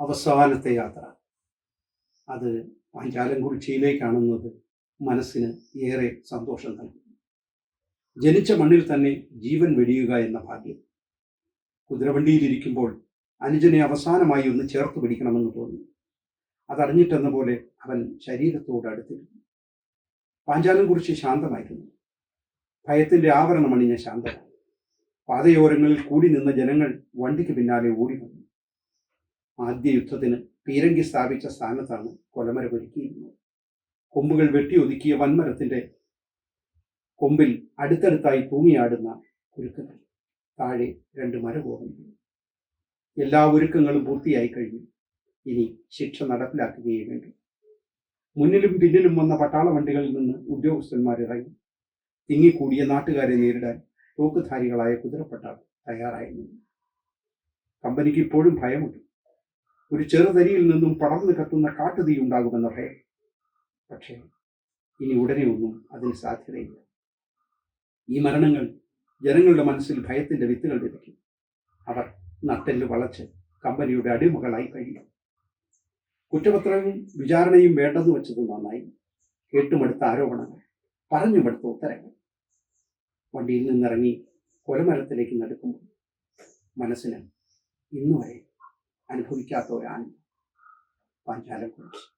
അവസാനത്തെ യാത്ര. അത് പാഞ്ചാലംകുറിച്ചിയിലേക്കാണെന്നത് മനസ്സിന് ഏറെ സന്തോഷം നൽകുന്നു. ജനിച്ച മണ്ണിൽ തന്നെ ജീവൻ വെടിയുക എന്ന ഭാഗ്യം. കുതിരവണ്ടിയിലിരിക്കുമ്പോൾ അനുജനെ അവസാനമായി ഒന്ന് ചേർത്ത് പിടിക്കണമെന്ന് തോന്നി അതറിഞ്ഞിട്ടെന്ന പോലെ അവൻ ശരീരത്തോട് അടുത്തിരുന്നു. പാഞ്ചാലം കുറിച്ച് ശാന്തമായിരുന്നു. ഭയത്തിന്റെ ആവരണമണിഞ്ഞ ശാന്തത. പാതയോരങ്ങളിൽ കൂടി നിന്ന ജനങ്ങൾ വണ്ടിക്ക് പിന്നാലെ ഓടി വന്നു. ആദ്യ യുദ്ധത്തിന് പീരങ്കി സ്ഥാപിച്ച സ്ഥാനത്താണ് കൊലമരം ഒരുക്കിയിരുന്നത്. കൊമ്പുകൾ വെട്ടിയൊതുക്കിയ വൻമരത്തിന്റെ കൊമ്പിൽ അടുത്തടുത്തായി തൂങ്ങിയാടുന്ന കുരുക്കുകൾ താഴെ രണ്ട് മരകോപങ്ങൾ എല്ലാ ഒരുക്കങ്ങളും പൂർത്തിയായി കഴിഞ്ഞു. ഇനി ശിക്ഷ നടപ്പിലാക്കുകയേ വേണ്ടു. മുന്നിലും പിന്നിലും വന്ന പട്ടാള വണ്ടികളിൽ നിന്ന് ഉദ്യോഗസ്ഥന്മാർ ഇറങ്ങി. തിങ്ങിക്കൂടിയ നാട്ടുകാരെ നേരിടാൻ തോക്കുധാരികളായ കുതിരപ്പട്ടാൾ തയ്യാറായിരുന്നു. കമ്പനിക്ക് ഇപ്പോഴും ഭയമുണ്ട്. ഒരു ചെറുതരിയിൽ നിന്നും പടർന്നു കത്തുന്ന കാട്ടുതീ ഉണ്ടാകുമെന്ന ഭയം പക്ഷേ ഇനി ഉടനെ ഒന്നും അതിന് സാധ്യതയില്ല. ഈ മരണങ്ങൾ ജനങ്ങളുടെ മനസ്സിൽ ഭയത്തിന്റെ വിത്തുകൾ വിതയ്ക്കും. അവർ നട്ടെല്ല് വളച്ച് കമ്പനിയുടെ അടിമകളായി കഴിയും. കുറ്റപത്രവും വിചാരണയും വേണ്ടെന്ന് വെച്ചത് നന്നായി. കേട്ടുമെടുത്ത ആരോപണങ്ങൾ പറഞ്ഞുമെടുത്ത ഉത്തരങ്ങൾ. വണ്ടിയിൽ നിന്നിറങ്ങി കൊലമരത്തിലേക്ക് നടക്കുമ്പോൾ മനസ്സിന് ഇന്നുവരെ 불이 껴둬야 한다. 관찰을 그렇지.